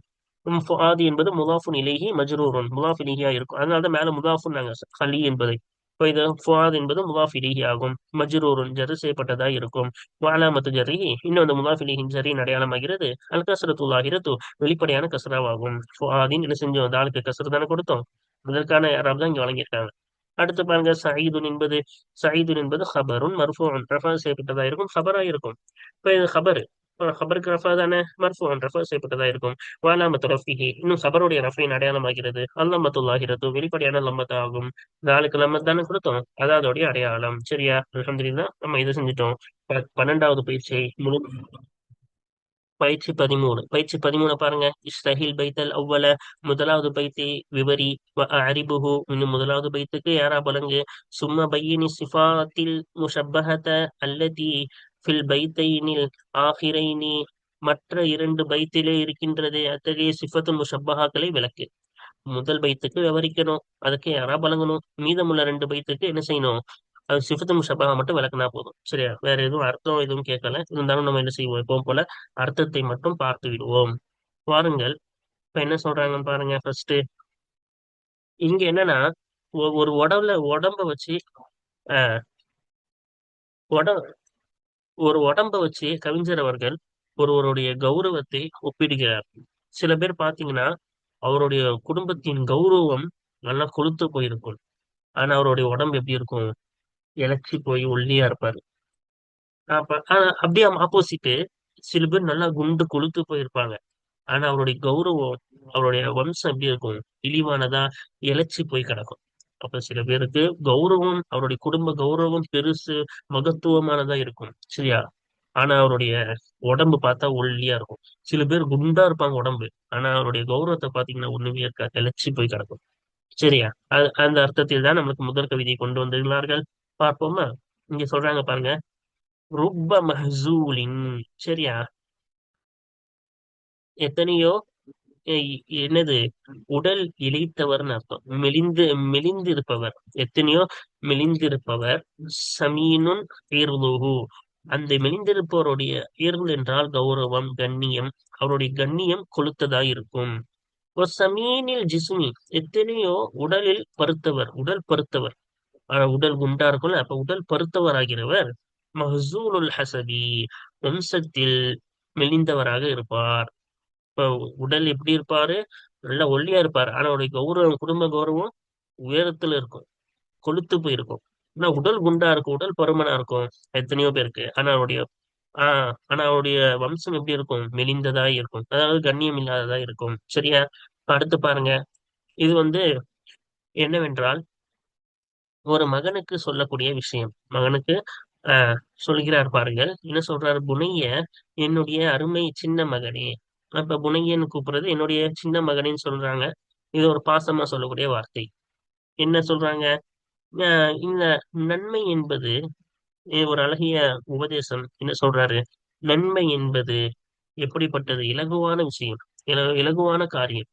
ஃபாதி என்பது முதாஃபுன் இலேஹி மஜ்ரூரன் முதாஃப் இலேஹியா இருக்கும் அதனால தான் மேல முதாஃபுன் நாங்க ஹலி என்பதை. இப்போ இது ஃபுஆத் என்பது முதாஃப் இலேஹி ஆகும். மஜ்ரூரன் ஜரு செய்யப்பட்டதா இருக்கும். வாலாமத்து ஜரி இன்னும் அந்த முதாஃப் இலைஹின் ஜரி அடையாளமாகிறது. அல் கசரத்துல்லாஹிரத்து வெளிப்படையான கசராவாகும். ஃபுஆதின் என்ன செஞ்சோம்? அந்த ஆளுக்கு கசரு தானே கொடுத்தோம். அதற்கான யாராவது தான் இங்க வழங்கியிருக்காங்க. அடுத்து பாருங்க சயீதுன் என்பது சயீதுன் என்பது ஹபருன் மர்ஃபூன் ரெஃபர் செய்யப்பட்டதா இருக்கும். ஹபராக இருக்கும் இப்போ இது ஹபரு ஹபருக்கு ரஃபா தானே மர்ஃபூன் ரஃபா செய்யப்பட்டதா இருக்கும். வாலாமத்து ரஃபிஹி இன்னும் ஹபருடைய ரஃபின் அடையாளமாகிறது. அல்லமத்துல்லாஹிரத்து வெளிப்படையான லம்மத் ஆகும் நாளுக்கு லம்மத் தானே கொடுத்தோம். அதான் அடையாளம். சரியா? அலமதுல்லா நம்ம இதை செஞ்சுட்டோம். பன்னெண்டாவது பயிற்சியை முழு பயிற்சி பதிமூணு. பயிற்சி பதிமூணு பாருங்க. இஸ்தஹில் பைத்தல் அவ்வள. முதலாவது பைத்தை விவரி. வ இன்னும் முதலாவது பைத்துக்கு யாரா பலங்கு? சும்ம பையினி சிஃபாத்தில் முஷப்பஹத அல்லதி ஃபில் பைத்தைனில் ஆஹிரைனி மற்ற இரண்டு பைத்திலே இருக்கின்றது. அத்தகைய சிஃபத்து முஷப்பஹாக்களை விளக்கு. முதல் பைத்துக்கு விவரிக்கணும். அதுக்கு யாரா பழங்கணும் மீதமுள்ள ரெண்டு பைத்துக்கு என்ன செய்யணும்? அது சிஃபத்து முஷப்பஹா மட்டும் விளக்குனா போதும். சரியா? வேற எதுவும் அர்த்தம் எதுவும் கேட்கல. இருந்தாலும் நம்ம என்ன செய்வோம்? எப்பவும் போல அர்த்தத்தை மட்டும் பார்த்து விடுவோம். வாருங்கள். இப்ப என்ன சொல்றாங்கன்னு பாருங்க. ஃபர்ஸ்ட் இங்க என்னன்னா ஒ- ஒரு உடம்புல உடம்ப வச்சு ஆஹ் உடம்பு ஒரு உடம்ப வச்சு கவிஞர் அவர்கள் ஒருவருடைய கௌரவத்தை ஒப்பிடுகிறார். சில பேர் பாத்தீங்கன்னா அவருடைய குடும்பத்தின் கௌரவம் நல்லா கொளுத்து போயிருக்கும். ஆனா அவருடைய உடம்பு எப்படி இருக்கும்? இழைச்சி போய் ஒல்லியா இருப்பாரு. அப்ப ஆனா அப்படியே ஆப்போசிட் சில பேர் நல்லா குண்டு கொளுத்து போயிருப்பாங்க. ஆனா அவருடைய கௌரவம் அவருடைய வம்சம் எப்படி இருக்கும்? இழிவானதா இழைச்சி போய் கிடக்கும். அப்ப சில பேருக்கு கௌரவம் அவருடைய குடும்ப கௌரவம் பெருசு மகத்துவமானதா இருக்கும். சரியா? ஆனா அவருடைய உடம்பு பார்த்தா ஒல்லியா இருக்கும். சில பேர் குண்டா இருப்பாங்க உடம்பு. ஆனா அவருடைய கௌரவத்தை பாத்தீங்கன்னா ஒண்ணுமே இருக்காது. இளைச்சி போய் கிடக்கும். சரியா? அது அந்த அர்த்தத்தில் தான் நம்மளுக்கு முதல் கவிதையை கொண்டு வந்துள்ளார்கள் பார்ப்போமா? இங்க சொல்றாங்க பாருங்க. ருப்ப மஹூலின் சரியா? எத்தனையோ என்னது? உடல் இழைத்தவர்னு அர்த்தம். மெலிந்து மெலிந்திருப்பவர். எத்தனையோ மெலிந்திருப்பவர். சமீனுன் ஈர்லுஹு அந்த மெலிந்திருப்பவருடைய ஈர்ல் என்றால் கௌரவம் கண்ணியம். அவருடைய கண்ணியம் கொளுத்ததா இருக்கும் ஒரு சமீனில் ஜிஸ்மி. எத்தனையோ உடலில் பருத்தவர் உடல் பருத்தவர். உடல் குண்டா இருக்கும்ல அப்ப உடல் பருத்தவராகிறவர் மஹசூலுல் ஹசபி. வம்சத்தில் மெலிந்தவராக இருப்பார். இப்போ உடல் எப்படி இருப்பாரு? நல்லா ஒல்லியா இருப்பாரு. ஆனா அவருடைய கௌரவம் குடும்ப கௌரவம் உயரத்துல இருக்கும். கொளுத்து போயிருக்கும் ஆனா உடல் குண்டா இருக்கும். உடல் பருமனா இருக்கும் எத்தனையோ பேருக்கு. ஆனா அவருடைய ஆஹ் ஆனா அவருடைய வம்சம் எப்படி இருக்கும்? மெலிந்ததா இருக்கும். அதாவது கண்ணியம் இல்லாததா இருக்கும். சரியா? அடுத்து பாருங்க. இது வந்து என்னவென்றால் ஒரு மகனுக்கு சொல்லக்கூடிய விஷயம். மகனுக்கு ஆஹ் சொல்கிறார் பாருங்கள். என்ன சொல்றாரு? புனைய என்னுடைய அருமை சின்ன மகனே அப்ப புனையன்னு கூப்பிடுறது என்னுடைய சின்ன மகனின்னு சொல்றாங்க. இது ஒரு பாசமா சொல்லக்கூடிய வார்த்தை. என்ன சொல்றாங்க? இந்த நன்மை என்பது ஒரு அழகிய உபதேசம். என்ன சொல்றாரு? நன்மை என்பது எப்படிப்பட்டது? இலகுவான விஷயம். இல- இலகுவான காரியம்.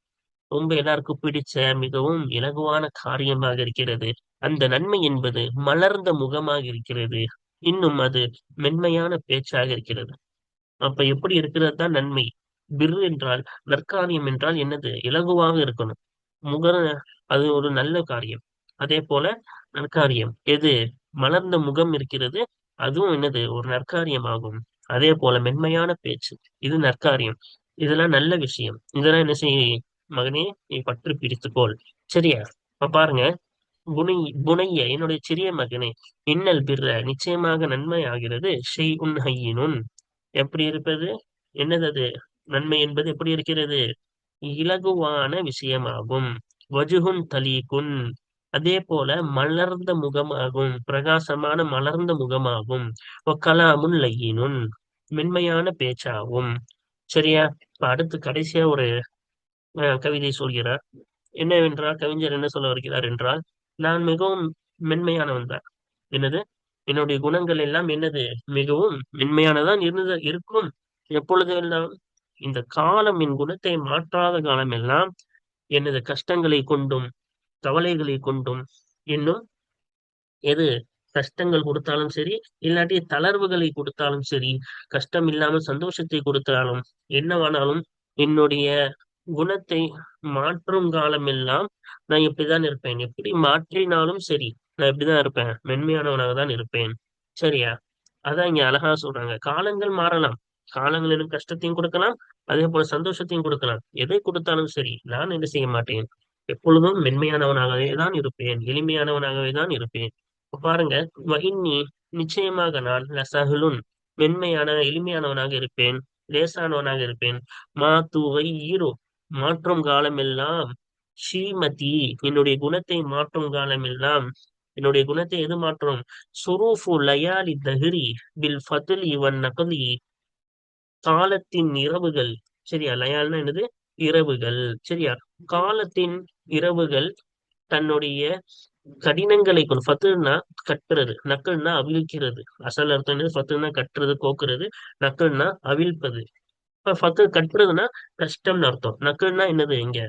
ரொம்ப எல்லாருக்கும் பிடிச்ச மிகவும் இலகுவான காரியமாக இருக்கிறது. அந்த நன்மை என்பது மலர்ந்த முகமாக இருக்கிறது. இன்னும் அது மென்மையான பேச்சாக இருக்கிறது. அப்ப எப்படி இருக்கிறது தான் நன்மை? பிர் என்றால் நற்காரியம் என்றால் என்னது? இலகுவாக இருக்கணும். முக அது ஒரு நல்ல காரியம். அதே போல நற்காரியம். எது? மலர்ந்த முகம் இருக்கிறது. அதுவும் என்னது? ஒரு நற்காரியம் ஆகும். அதே போல மென்மையான பேச்சு. இது நற்காரியம். இதெல்லாம் நல்ல விஷயம். இதெல்லாம் என்ன செய்ய மகனே நீ பற்று பிடித்துக்கோள் சரியா? இப்ப பாருங்க. புனை புனைய என்னுடைய சிறிய மகனே இன்னல் பிற நிச்சயமாக நன்மை ஆகிறது. ஷெய் உன் ஹையினுன். எப்படி இருப்பது? என்னது அது? நன்மை என்பது எப்படி இருக்கிறது? இலகுவான விஷயமாகும். வஜுகுன் தலீகுன். அதே போல மலர்ந்த முகமாகும். பிரகாசமான மலர்ந்த முகமாகும். கலாமுன் லையினுன். மென்மையான பேச்சாகும். சரியா? இப்ப அடுத்து கடைசியா ஒரு அஹ், கவிதை சொல்கிறார். என்னவென்றால் கவிஞர் என்ன சொல்ல வருகிறார் என்றால் நான் மிகவும் மென்மையானவன் தான். என்னது? என்னுடைய குணங்கள் எல்லாம் என்னது? மிகவும் மென்மையானதான் இருந்தது இருக்கும். எப்பொழுது எல்லாம் இந்த காலம் என் குணத்தை மாற்றாத காலம் எல்லாம் எனது கஷ்டங்களை கொண்டும் கவலைகளை கொண்டும் இன்னும் எது கஷ்டங்கள் கொடுத்தாலும் சரி இல்லாட்டி தளர்வுகளை கொடுத்தாலும் சரி கஷ்டம் இல்லாமல் சந்தோஷத்தை கொடுத்தாலும் என்னவானாலும் என்னுடைய குணத்தை மாற்றும் காலம் எல்லாம் நான் இப்படிதான் இருப்பேன். எப்படி மாற்றினாலும் சரி நான் இப்படிதான் இருப்பேன். மென்மையானவனாக தான் இருப்பேன். சரியா? அதான் இங்க அழகா சொல்றாங்க. காலங்கள் மாறலாம். காலங்களிலும் கஷ்டத்தையும் கொடுக்கலாம் அதே போல சந்தோஷத்தையும் கொடுக்கலாம். எதை கொடுத்தாலும் சரி நான் என்ன செய்ய மாட்டேன்? எப்பொழுதும் மென்மையானவனாகவே தான் இருப்பேன் எளிமையானவனாகவே தான் இருப்பேன். பாருங்க வஹின்னி நிச்சயமாக நான் லசஹலுன் மென்மையான எளிமையானவனாக இருப்பேன் லேசானவனாக இருப்பேன். மா துவை ஈரோ மாற்றும் காலமெல்லாம் ஸ்ரீமதி என்னுடைய குணத்தை மாற்றும் காலமெல்லாம் என்னுடைய குணத்தை எது மாற்றும்? சுரூஃபு லயாலி தஹிரி பில் ஃபத்லி வன் நகலி காலத்தின் இரவுகள். சரியா லயால்னா என்னது? இரவுகள். சரியா காலத்தின் இரவுகள் தன்னுடைய கடினங்களை கொண்டு ஃபத்துன்னா கட்டுறது நக்கல்னா அவிழ்க்கிறது. அசல் அர்த்தம் என்னது? ஃபத்துன்னா கட்டுறது கோக்குறது நக்கல்னா அவிழ்ப்பது. இப்ப ஃபத்து கட்டுறதுன்னா கஷ்டம்னு அர்த்தம். நக்கல்னா என்னது இங்க?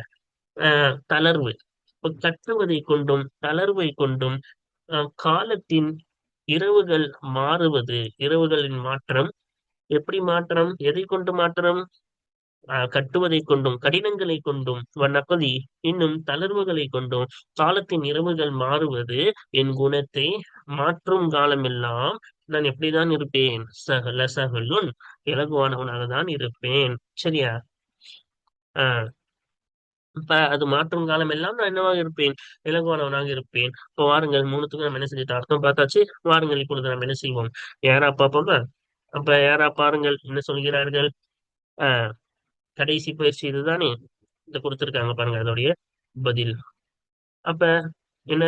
ஆஹ் தளர்வு. இப்ப கட்டுவதை கொண்டும் தளர்வை கொண்டும் காலத்தின் இரவுகள் மாறுவது இரவுகளின் மாற்றம் எப்படி மாற்றம் எதை கொண்டு மாற்றம்? கட்டுவதை கொண்டும் கடினங்களை கொண்டும் வண்ணப்பதி இன்னும் தளர்வுகளை கொண்டும் காலத்தின் இரவுகள் மாறுவது என் குணத்தை மாற்றும் காலமெல்லாம் நான் எப்படிதான் இருப்பேன்? சகல சகலுன் இலகுவானவனாக தான் இருப்பேன். சரியா? ஆஹ் இப்ப அது மாற்றும் காலம் எல்லாம் நான் என்னவாக இருப்பேன்? இலகுவானவனாக இருப்பேன். இப்போ வாருங்கள் மூணுத்துக்கும் நம்ம என்ன செஞ்சுட்டு அர்த்தம் பார்த்தாச்சு? வாருங்கள் இப்பொழுது நம்ம என்ன செய்வோம்? யாரா பார்ப்போமா? அப்ப யாரா பாருங்கள் என்ன சொல்கிறார்கள்? ஆஹ் கடைசி பயிற்சி இதுதானே? இந்த கொடுத்திருக்காங்க பாருங்க அதோடைய பதில். அப்ப என்ன?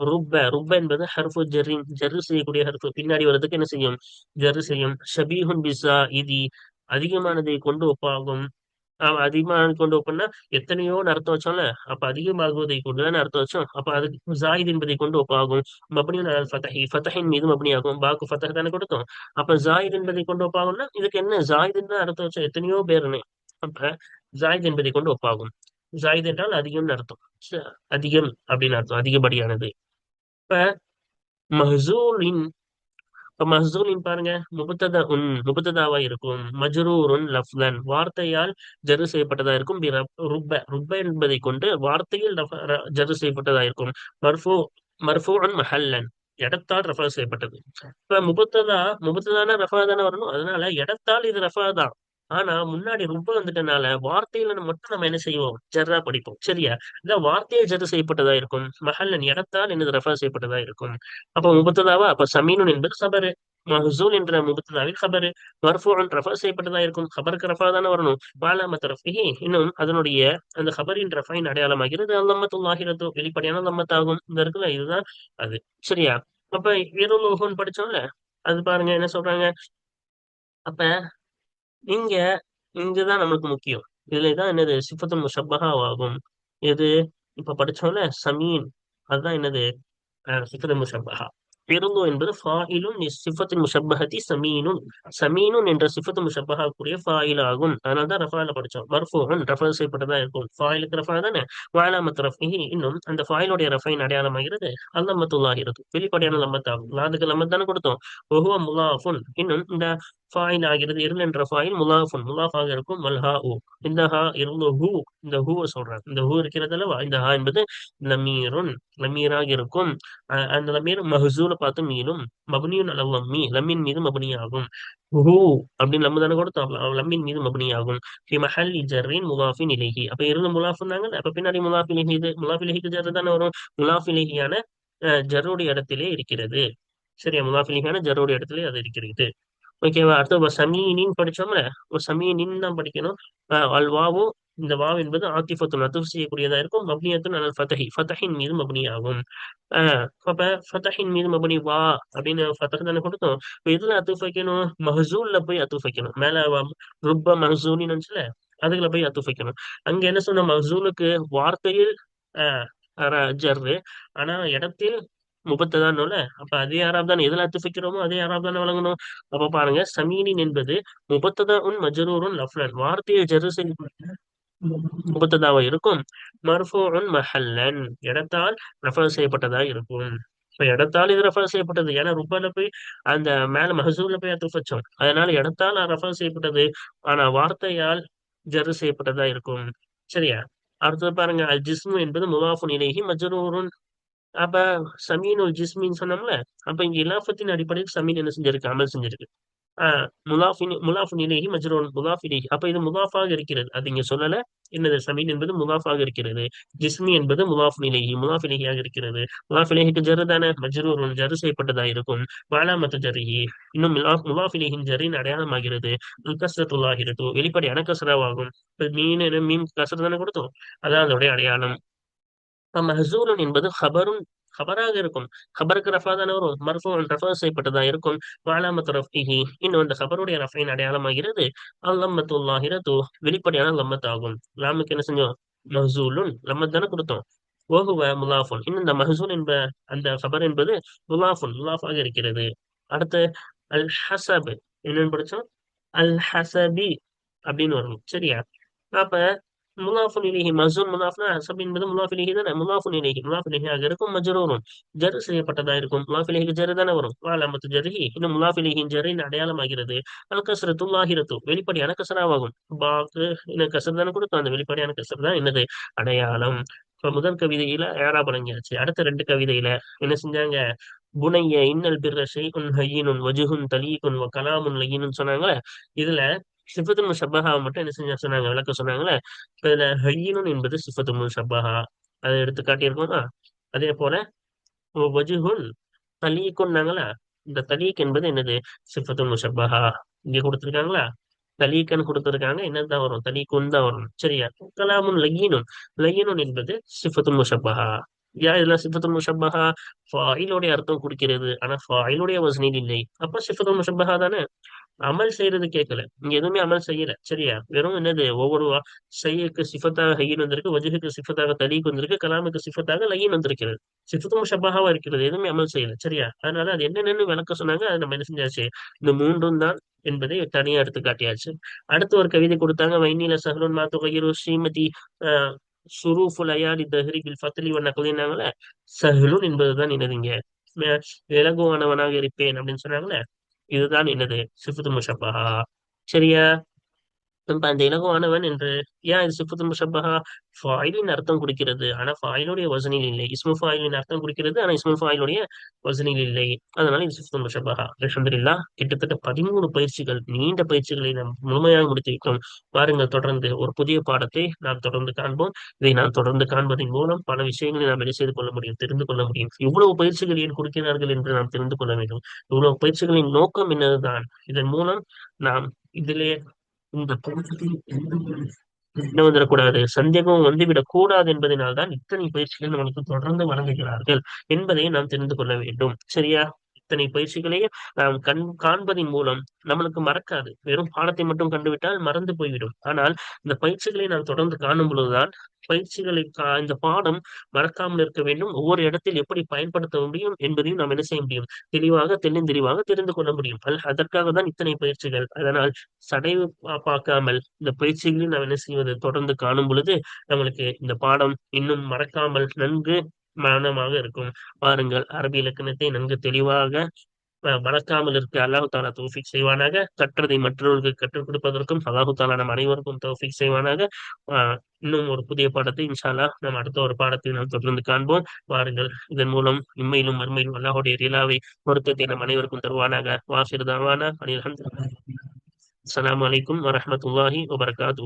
ருப்ப ருப்ப என்பது ஹர்ஃபு ஜர்ரின் ஜர்ரு செய்யக்கூடிய ஹர்ஃபு. பின்னாடி வர்றதுக்கு என்ன செய்யும்? ஜர்ரு செய்யும். ஷபீஹுன் பிசா இது அதிகமானதை கொண்டு ஒப்பாகும். ஆமா அதிகமாக கொண்டு ஒப்புனா எத்தனையோ அர்த்தம் வச்சோம்ல அப்ப அதிகமாகுவதை கொண்டு அர்த்தம் வச்சோம். அப்ப அதுக்கு ஜாயித் என்பதை கொண்டு ஒப்பாகும் மப்னியும் ஃபதஹி ஃபதஹின் மீது மப்னியாகும் பாக்கு ஃபதஹ் தானே கொடுத்தோம். அப்ப ஜாயித் என்பதை கொண்டு ஒப்பாகும்னா இதுக்கு என்ன? ஜாயிதுன்னு தான் அர்த்தம் வச்சோம் எத்தனையோ பேருன்னு அப்ப ஜாயித் என்பதை கொண்டு ஒப்பாகும் ஜாயித் என்றால் அதிகம்னு அர்த்தம். அதிகம் அப்படின்னு அர்த்தம் அதிகப்படியானது. இப்ப மஹூலின் இப்ப பாருங்க முபத்ததா உன் முபத்ததாவா இருக்கும். மஜ்ரூருன் லஃப்தன். வார்த்தையால் ஜரு செய்யப்பட்டதா இருக்கும். பி ருப்ப ருப்ப என்பதை கொண்டு வார்த்தையில் ஜரு செய்யப்பட்டதா இருக்கும். மர்ஃபூ மர்ஃபூன் மஹல்லன். இடத்தால் ரஃபா செய்யப்பட்டது. இப்ப முபத்ததா முபத்ததான ரஃபா தானே வரணும்? அதனால இடத்தால் இது ரஃபா தான். ஆனா முன்னாடி ரொம்ப வந்துட்டனால வார்த்தையில மட்டும் நம்ம என்ன செய்வோம்? ஜர்ரா படிப்போம். சரியா? இந்த வார்த்தையை ஜர்ரு செய்யப்பட்டதா இருக்கும். மஹல்லன் இடத்தால் என்னது ரெஃபர் செய்யப்பட்டதா இருக்கும்? அப்ப முபத்ததாவா அப்ப சமீனுன் என்பது சபரு மஹசூல் என்ற முபத்ததாவில் ஹபரு மர்ஃபூன் ரெஃபர் செய்யப்பட்டதா இருக்கும். ஹபருக்கு ரஃபா தானே வரணும். பாலாமத் ரஃபிஹி. இன்னும் அதனுடைய அந்த ஹபரின் ரஃபைன் அடையாளமாகிறது அல்லம்மத்துல்லாஹிரத்து வெளிப்படையான லம்மத்தாகும் இந்த இருக்குல்ல இதுதான் அது. சரியா? அப்ப இருலோகம்னு படிச்சோம்ல? அது பாருங்க என்ன சொல்றாங்க? அப்ப இங்க இங்கதான் நம்மளுக்கு முக்கியம். இதுலதான் என்னது? சிஃபத்துல் முஷப்பஹா ஆகும். எது? இப்ப படிச்சோம்ல சமீன். அதுதான் என்னது? அஹ், சிஃபத்துல் முஷப்பஹா. பெருந்தோ என்பது ஃபாயிலும் சிஃபத்தின் முஷப்பஹதி சமீனுன். சமீனுன் என்ற சிஃபத்து முஷப்பஹாக்குரிய ஃபாயில் ஆகும் அதனால தான் ரஃபால படிச்சோம். மர்ஃபூன் ரஃபா செய்யப்பட்டதா இருக்கும். ஃபாயிலுக்கு ரஃபா தானே? வாலாமத் ரஃபிஹி இன்னும் அந்த ஃபாயிலுடைய ரஃபைன் அடையாளமாகிறது. அல்லமத்துல்லாஹிரது வெளிப்படையான லம்மத்தாகும். லாதுக்கு லம்மத் தானே கொடுத்தோம். ஒஹுவ முலாஃபுன். இன்னும் இந்த ஃபாயில் ஆகிறது இருள் என்ற ஃபாயில் முலாஃபுன். முலாஃபாக இருக்கும் மல்ஹா ஊ. இந்த ஹா இருந்த ஹூ. இந்த ஹூவை சொல்றாங்க. இந்த ஹூ இருக்கிறது அல்லவா? இந்த ஹா என்பது லமீருன். லமீராக இருக்கும். அந்த லமீர் மஹசூல பார்த்து மீனும் மபனியும் அல லம்மி லம்மின் மீது மபனியாகும். ஹூ அப்படின்னு நம்ம தானே கூட லம்மின் மீது மபனி ஆகும் ஃபி மஹல்லி ஜர்ரின் முலாஃபின் நிலைகி அப்ப இருந்து முலாஃபுன்னாங்க அப்ப பின்னாடி முலாஃபி இலைஹி முலாஃபி இலைஹிக்கு ஜர்ரு தானே வரும். முலாஃபி இலைஹியான அஹ், ஜர்ருடைய இடத்திலே இருக்கிறது. சரியா? முலாஃபி இலைஹியான ஜர்ருடைய இடத்திலே அது இருக்கிறது. ஓகேவா? அடுத்து ஒரு சமீனின் படிச்சோம்ல? ஒரு சமீனின் தான் படிக்கணும். அஹ் இந்த வாவ் என்பது ஆத்திஃபத்துன் அத்துஃப் செய்யக்கூடியதா இருக்கும். மப்னியத்துன் அலல் ஃபதஹி. ஃபதஹின் மீது மப்னி ஆகும். ஆஹ் அப்ப ஃபதஹின் மீது மப்னி வா அப்படின்னு ஃபதஹ் தானே கொடுத்தோம். இப்போ எதுல அத்துஃப் வைக்கணும்? மஹசூல்ல போய் அத்துஃப் வைக்கணும். மேல ருப்ப மஹசூலின்னு வந்துச்சுல அதுல போய் அத்துஃப் வைக்கணும். அங்க என்ன சொன்ன? மஹசூலுக்கு வார்த்தையில் ஆஹ் ஜர்ரு. ஆனா இடத்தில் முபத்ததானோல அப்ப அதே ஆறாப் தான். எதுல அத்துஃப் வைக்கிறோமோ அதே யாராப் தானே வழங்கணும். அப்ப பாருங்க சமீனின் என்பது முபத்ததா உன் மஜரூருன் லஃப்லன். வார்த்தையை ஜர்ரு செய்யப்பட்ட முபத்ததாவா இருக்கும். மர்ஃபூன் மஹல்லன். இடத்தால் ரெஃபர் செய்யப்பட்டதா இருக்கும். இப்ப இடத்தால் இது ரெஃபர் செய்யப்பட்டது. ஏன்னா ருப்பால போய் அந்த மேல மஹசூல்ல போய் அத்துஃப் வச்சோம் அதனால இடத்தால் ரெஃபர் செய்யப்பட்டது. ஆனா வார்த்தையால் ஜரு செய்யப்பட்டதா இருக்கும். சரியா? அடுத்தது பாருங்க. அல் ஜிஸ்மு என்பது முவாஃபுன் இலைஹி மஜ்ரூருன். அப்ப சமீனுல் ஜிஸ்மின்னு சொன்னோம்ல. அப்ப இங்க இலாஃபத்தின் அடிப்படையில் சமீன் என்ன செஞ்சிருக்கு? அமல் செஞ்சிருக்கு. முலாஃபின் முலாஃபின் இலேஹி மஜ்ரூன் முலாஃப் இலேஹி. அப்ப இது முலாஃபாக இருக்கிறது. அது இங்க சொல்லல. என்னது? சமீன் என்பது முலாஃபாக இருக்கிறது. ஜிஸ்மி என்பது முலாஃப் இலேஹி முலாஃப் இலேஹியாக இருக்கிறது. முலாஃப் இலேஹிக்கு ஜரு தானே? ஜரு செய்யப்பட்டதா இருக்கும். வாலாமத்து ஜரிஹி. இன்னும் முலாஃப் இலேஹின் ஜரின் அடையாளமாகிறது. கசரத்துல்லாகிறது வெளிப்படையான கசராவாகும் மீன் மீன் கசரதான தானே கொடுத்தோம். அதான் அதோடைய அடையாளம். மஹசூலன் என்பது ஹபரும் ஹபராக இருக்கும் ஹபருக்கு ரஃபா தானே வரும் மர்ஃபூன் ரஃபா செய்யப்பட்டதா இருக்கும் வாலாமத்து ரஃபிஹி இன்னும் அந்த ஹபருடைய ரஃபையின் அடையாளமாகிறது அல்லம்மத்துல்லாஹிரத்து வெளிப்படையான லம்மத் ஆகும் லாமுக்கு என்ன செஞ்சோம் மஹசூலுன் லம்மத் தானே கொடுத்தோம் ஓகுவ முலாஃபுன் இன்னும் இந்த மஹசூல் என்ப அந்த ஹபர் என்பது முலாஃபுன் முலாஃபாக இருக்கிறது அடுத்து அல் ஹசப் என்னன்னு படிச்சோம் அல் ஹசபி அப்படின்னு வரும் சரியா அப்ப முலாஃபுன் இலேஹி மசூன் முலாஃப்னா ஹசப் என்பது முலாஃப் இலேஹி தானே? முலாஃபுன் இலேஹி. முலாஃப் இலேஹியாக இருக்கும் மஜரூரும் ஜர் செய்யப்பட்டதா இருக்கும்? முலாஃப் இலேஹிக்கு ஜரு தானே வரும்? வாலாமத்து ஜர்ஹி இன்னும் முலாஃப் இலேஹின் ஜரின் அடையாளமாகிறது. அல் கசரத்து லாஹிரத்து. வெளிப்படையான கசராவாகும் பாக்கு என்ன கசர் தானே கொடுத்தோம். அந்த வெளிப்படையான கசர் தான் என்னது? அடையாளம். இப்போ முதல் கவிதையில ஏறா பழங்கியாச்சு அடுத்த ரெண்டு கவிதையில என்ன செஞ்சாங்க? புனைய இன்னல் பிற ஷெய்குன் ஹையினுன் வஜுகுன் தலீகுன் கலாமுன் லய்யினுன்னு சொன்னாங்களே? இதுல சிஃபத்து முஷப்பஹா மட்டும் என்ன செஞ்சா சொன்னாங்க விளக்க சொன்னாங்களே? இதுல ஹையினுன் என்பது சிஃபத்து முஷப்பஹா அதை எடுத்து காட்டியிருக்கோமா? அதே போல வஜுகுன் தலீக்குன்னாங்களா இந்த தலீக் என்பது என்னது? சிஃபத்து முஷப்பஹா இங்கே கொடுத்துருக்காங்களா? தலீக்கன் கொடுத்துருக்காங்க என்னதான் வரும்? தலீக்குன் தான் வரும். சரியா? கலாமுன் லய்யினுன் லய்யினுன் என்பது சிஃபத்து முஷப்பஹா யா இதெல்லாம் சிஃபத்து முஷப்பஹா ஃபாயிலுடைய அர்த்தம் கொடுக்கிறது ஆனா ஃபாயிலுடைய வசனில் இல்லை. அப்ப சிஃபத்து முஷப்பஹா தானே? அமல் செய்யறது கேட்கல. இங்க எதுவுமே அமல் செய்யல. சரியா? வெறும் என்னது? ஒவ்வொரு செய்யக்கு சிஃபத்தாக ஹையின் வந்திருக்கு வஜுகுக்கு சிஃபத்தாக தலீக் வந்திருக்கு கலாமுக்கு சிஃபத்தாக லையின் வந்திருக்கிறது. சிஃபத்தும் ஷப்பாகவா இருக்கிறது. எதுவுமே அமல் செய்யல. சரியா? அதனால அது என்னென்னு விளக்க சொன்னாங்க. அதை நம்ம என்ன செஞ்சாச்சு? இந்த மூன்றும் தான் என்பதை தனியா எடுத்து காட்டியாச்சு அடுத்து ஒரு கவிதை கொடுத்தாங்க. வைநீல மாத்து கயிறு ஸ்ரீமதி ஆஹ் சுரூஃபுல் அயாலி தஹரி பில் ஃபத்லி வண்ண கவிதைனாங்களே சஹலுன் என்பதுதான் என்னதுங்க? இலகுவானவனாக இருப்பேன் அப்படின்னு சொன்னாங்களே இதுதான் என்னது? சிஃபத்து முஷப்பஹா சரியா? அந்த இலகுவானவன் என்று ஏன் இது சிஃபத்து முஷப்பஹா ஃபாயிலின் அர்த்தம் கொடுக்கிறது ஆனா ஃபாயிலுடைய வசனில் இல்லை. இஸ்மு ஃபாயிலின் அர்த்தம் கொடுக்கிறது ஆனா இஸ்மு ஃபாயிலுடைய வசனில் இல்லை. அதனால இது சிஃபத்து முஷப்பஹா. அல்ஹம்துலில்லா கிட்டத்தட்ட பதிமூணு பயிற்சிகள் நீண்ட பயிற்சிகளை நாம் முழுமையாக முடித்துவிட்டோம் பாருங்கள் தொடர்ந்து ஒரு புதிய பாடத்தை நாம் தொடர்ந்து காண்போம். இதை நாம் தொடர்ந்து காண்பதன் மூலம் பல விஷயங்களை நாம் என்ன செய்து கொள்ள முடியும் தெரிந்து கொள்ள முடியும். இவ்வளவு பயிற்சிகள் ஏன் கொடுக்கிறார்கள் என்று நாம் தெரிந்து கொள்ள வேண்டும். இவ்வளவு பயிற்சிகளின் நோக்கம் என்னதுதான்? இதன் மூலம் நாம் இதிலே இந்த பழக்கத்தில் என்ன வந்துடக்கூடாது. சந்தேகம் வந்துவிடக் கூடாது என்பதனால்தான் இத்தனை பயிற்சிகள் நமக்கு தொடர்ந்து வழங்குகிறார்கள் என்பதை நாம் தெரிந்து கொள்ள வேண்டும். சரியா? இத்தனை பயிற்சிகளையும் நாம் கண் காண்பதன் மூலம் நம்மளுக்கு மறக்காது. வெறும் பாடத்தை மட்டும் கண்டுவிட்டால் மறந்து போய்விடும். ஆனால் இந்த பயிற்சிகளை நாம் தொடர்ந்து காணும் பொழுதுதான் பயிற்சிகளை இந்த பாடம் மறக்காமல் இருக்க வேண்டும். ஒவ்வொரு இடத்தில் எப்படி பயன்படுத்த முடியும் என்பதையும் நாம் என்ன செய்ய முடியும்? தெளிவாக தெளிந்தெளிவாக தெரிந்து கொள்ள முடியும். அதற்காக தான் இத்தனை பயிற்சிகள். அதனால் சடைவு பார்க்காமல் இந்த பயிற்சிகளில் நாம் என்ன செய்வது? தொடர்ந்து காணும் பொழுது நம்மளுக்கு இந்த பாடம் இன்னும் மறக்காமல் நன்கு மரணமாக இருக்கும். பாருங்கள் அரபி இலக்கணத்தை நன்கு தெளிவாக மறக்காமல் இருக்க அல்லாஹு தாலா தௌஃபிக் செய்வானாக. கற்றதை மற்றவர்களுக்கு கற்றுக் கொடுப்பதற்கும் அல்லாஹு தாலா நம் அனைவருக்கும் தௌஃபிக் செய்வானாக. இன்னும் ஒரு புதிய பாடத்தை இன்ஷால்லா நாம் அடுத்த ஒரு பாடத்தை நாம் தொடர்ந்து காண்போம். வாருங்கள் இதன் மூலம் இம்மையிலும் மறுமையிலும் அல்லாஹுடைய ரீலாவை பொருத்தத்தை நம் அனைவருக்கும் தருவானாக. வாசிர் தாவானா அனில் அஸ்லாம் வலைக்கும் வரமத்துல்லாஹி வபர்காத்து